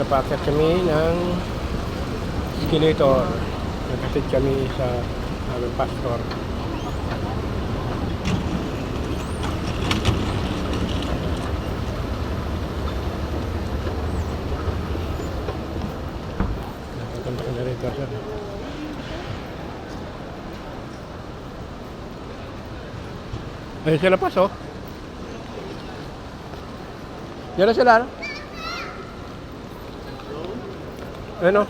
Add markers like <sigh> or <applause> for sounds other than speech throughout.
Napakit kami ng escalator. Nagkatid kami sa aming pastor. Napunta ka na rito. sir. Ayun sila pas, oh. Yan na sila, no? Ayun, oh.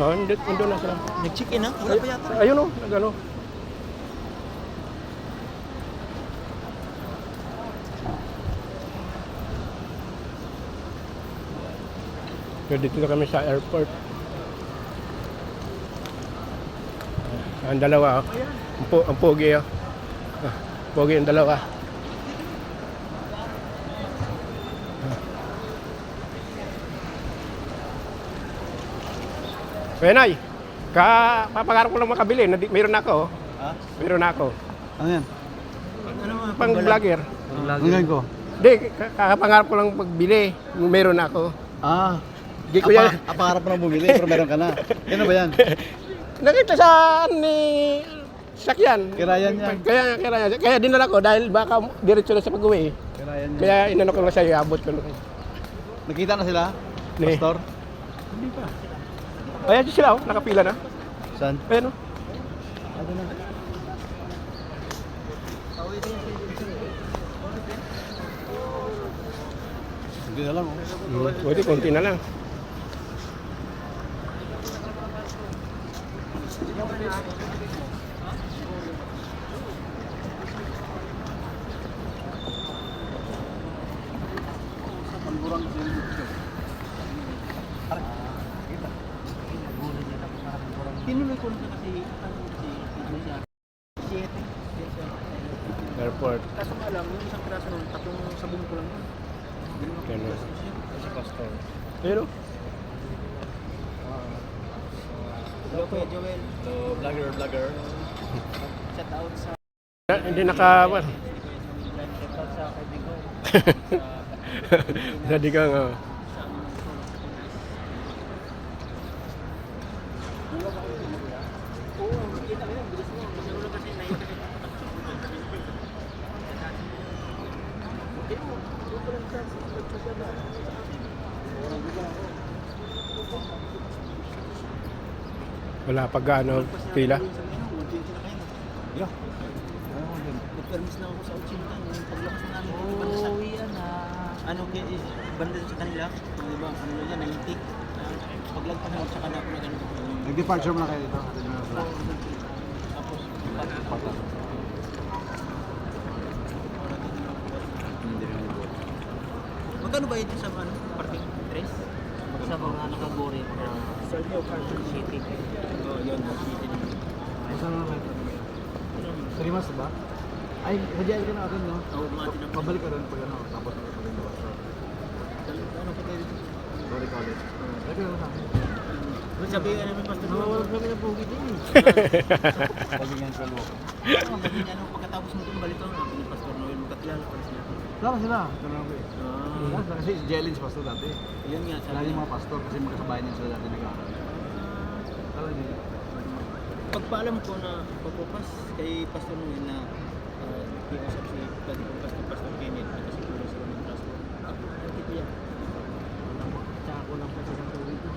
Oh, hindi, nandun na sila. Nag-check in ha? Wala pa yata. Ayun, oh. Nagano. Dito na kami sa airport. Ah, Ang dalawa, oh. Ang, po, ang pogi, oh. Ah, pogi ang dalawa. Penay, ka papangarap ko lang makabili. Nadi, mayroon ako. oh. Ha? Mayroon ako. Ano yan? Ano mga Pang vlogger. Ano yan ko? Hindi, ka- kakapangarap ko lang magbili. Mayroon ako. Ah, Hindi ko yan. apa, pangarap mo na bumili pero meron ka na. Ano ba yan? <laughs> Nakita sa ni sakyan. Kirayan yan. Kaya kaya kaya dinala ko dahil baka diretso na sa pag-uwi. Kirayan yan. Kaya inano ko lang sa iyo, abot ko lang. Nakita na sila? Ni. Pastor? Hindi pa. Ayan sila oh, nakapila na. Saan? Ayan oh. Ano na? Hindi na lang oh. Hmm, Pwede, konti na lang. Tinuloy ko na kasi ano si si siya. Siete. Airport. Kaso nga lang, yung isang piraso nun, tatlong sabong ko lang yun. Ganun. Si Pastor. Pero, Hello Kuya Joel. So, vlogger, vlogger. Shout out sa na- hindi naka... shout out sa kaibigan ko. Hindi ka nga. Oo, nakita ko yun. Bilis mo. Masaro lang kasi naikot. Hindi mo. Hindi ko lang chance. Nagsasabi ako sa akin. Wala pag ano, pila. Nag-permis na ako sa 80. Yung paglabas na namin. Oh, yan ah. Ano, kaya eh, banda sa kanila. Di ba? Ano na yan, 90. Ah, Paglagpas mo, tsaka na ako na ganun. Nag-departure mo na kayo dito. Tapos, ito. magkano ba ito sa ano, parking? Tres? Sa mga nakaburi na city. Oo, yun, city na. Na? Sa Rimas ba? Ay, madyan ka na atin, no? Oo, mati na. Pabalik ka rin pag ano, tapos pabalik ka sa Ano ka tayo? Glory College. Pwede ka na sa akin. Sabi ka namin, Pastor. Nawawala kami ng pogi din eh. <laughs> Paginggan sa loob. Oo, maging ano, pagkatapos mo ako nga. Ni Pastor Noel, magkakilala pa rin sila. Tama sila. Ah, Kasi si Jelin si pastor dati. yun nga, yung mga pastor kasi magkasabayan din sila dati nag-aaral. Kala nila. Pagpaalam ko na pagpupas kay Pastor Noel na uh, kiusap si pati ko Pastor Pastor Kenneth at kasi kulang sila ng pastor. Ako, ang kitiya. Tsaka ko lang pa sa tawid ko.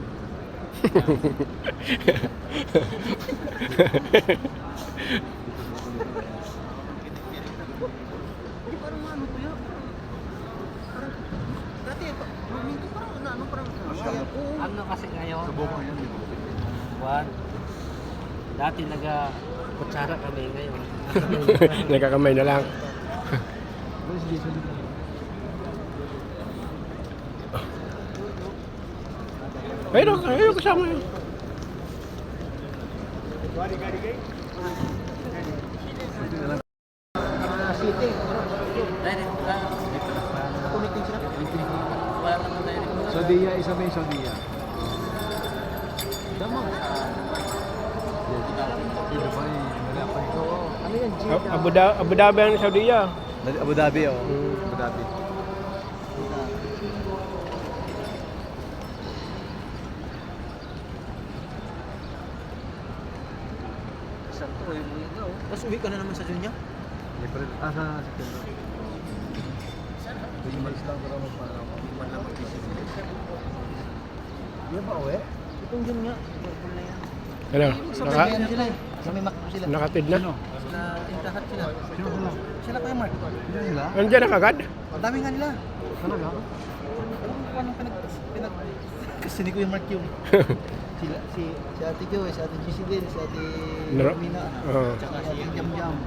Hindi parang ano kuya? Parang dati pa, minto parang ano, ano parang Masyado. Oo. Ano kasi ngayon? Subukan yan, di ba? Juan, dati naga kutsara kami ngayon. <laughs> Nagkakamay na lang. Ayun, ayun, kasama yun. City. Direct ka. Connecting sila. Wala naman direct. Saudiya, isa ba wala pa Ano yan, Jeddah? Abu, da- Abu Dhabi ang Saudi ah. Abu Dhabi, oh. Mm. Abu Dhabi. Saan to? Yung mga ito. Tapos uwi ka na naman sa Junya? Hindi pa rin. Ah, sa September. Hindi man lang para magpala. Hindi man lang mag-isip. Hindi ba uwi? Itong Junya. Ano? Naka, sa may sila. nakatid na? Sila, tintahat sila. Sino sila? Sila Kuya Mark. Sino sila? Andiyan na kagad? Ang dami nga nila. Talaga? Mo kung anong pinag... pinag... Kasi ni Kuya Mark yung... <laughs> Sila, si, si Ate Joy, si Ate GC din, si Ate Nara- Romina, Oo. tsaka si Ate Jam Jam.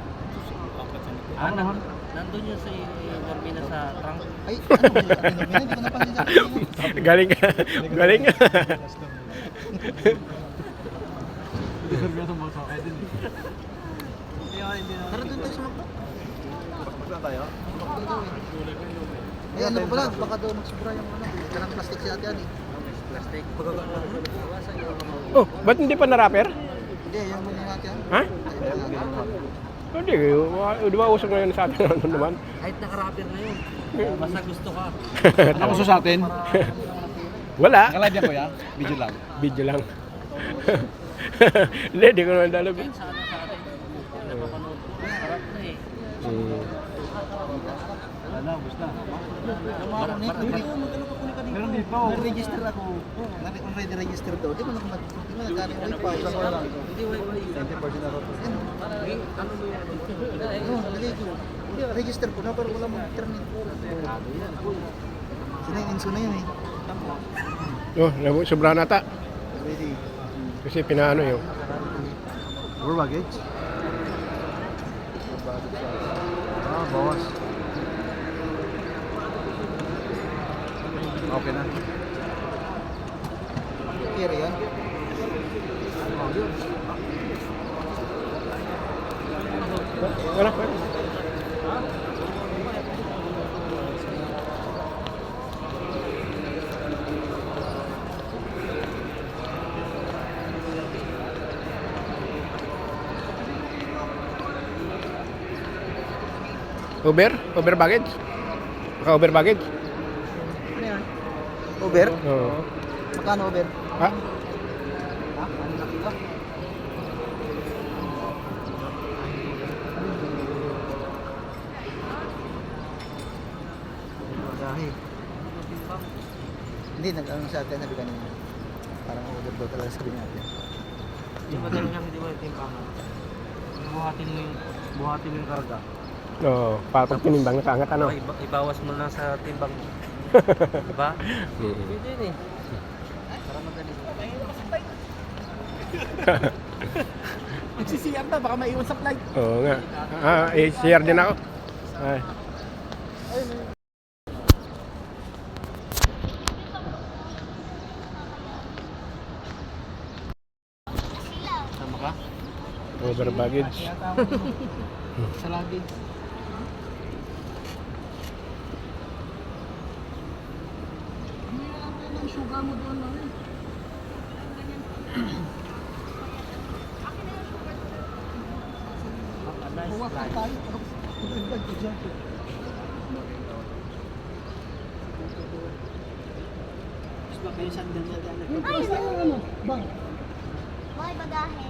Ah, nan- nandun yun si Normina sa trunk. Ay, ano ba yun? Ate Romina, hindi ko napansin sa <laughs> Galing ka. Galing ka. <laughs> Deserve niya itong mga sakay din. Tara doon tayo sa Macdo. Saan tayo? Eh, ano pa pala, baka daw magsubra yung ano, kanang plastic si Ate Ani. Plastic. Oh, ba't hindi pa na-rapper? Hindi, yung muna natin. Ha? Na. Hindi, di ba usok ngayon sa atin <laughs> ano naman? Kahit naka-rapper ngayon. Basta gusto ka. <laughs> Ano gusto sa atin? Wala. Nakalive niya kuya? Video lang. Video lang. <laughs> Hindi, di ko naman alam. Kahit sa ano sa atin. Napapanood ko. Harap na eh. Hmm. Wala, gusto na. Meron dito. Na-register ako. Nari already register daw. Di mo na mag... Di mo na galing wifi. Hindi, wait. 20% na ito. Ano mo? Ano, ko. Hindi, register ko na pero wala mo internet. Sina yung inso na yun eh. Oh, nabu- sobra nata. Ready. Kasi pinaano yun. Over baggage? Ah, bawas. Okay na. Clear yan. Wala pa. Uber? Uber baggage? Baka Uber baggage? Ano yan? Uber? Oo. Magkano Uber? Ha? Ha? Ano nakita? Dahil. Hindi, nag-ano sa atin, sabi kanina. Parang Uber daw talaga sabi natin. Yung madali lang, di ba yung timbangan? Buhatin mo yung, buhatin mo yung karga. Oo. Para pag tinimbang nakaangat ano? Iba, ibawas mo lang sa timbang mo. <laughs> diba? Mm. Pwede yun eh. Para madali. Nagsisiyar <laughs> na, baka maiwan sa flight. Oo nga. Ah, eh, share din ako. Ay. Tama ka? Uber baggage. sa luggage. Ay, ano, bang? Hoy, bagahe.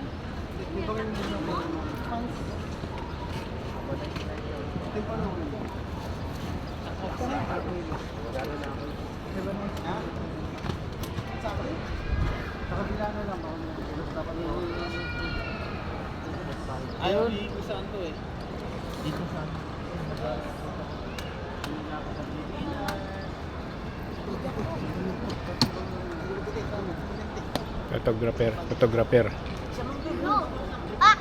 Ayaw ni saan to eh. Dito sa Photographer. Photographer. Ah!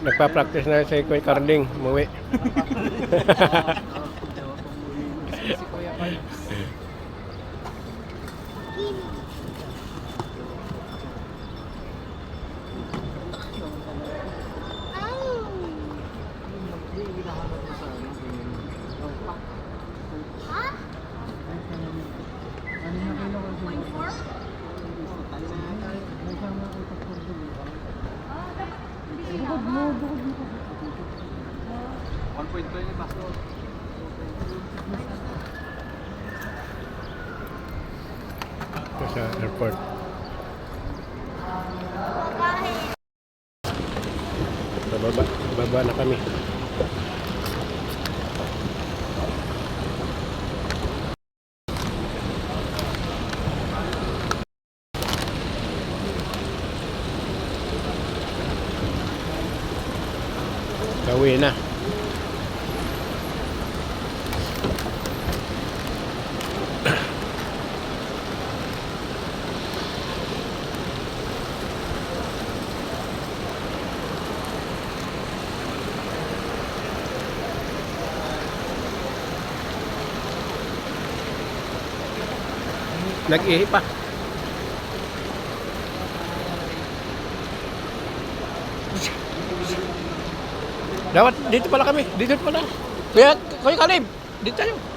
Nagpa-practice na si Kuya Carling. Umuwi. <laughs> <laughs> Bababa, baba na kami. Nag-ihi pa. Dapat dito pala kami. Dito pala. Kuya, Kuya Kalib, dito tayo.